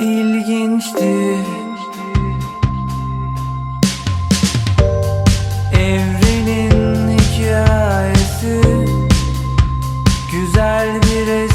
ilginçti Evrenin hikayesi Güzel bir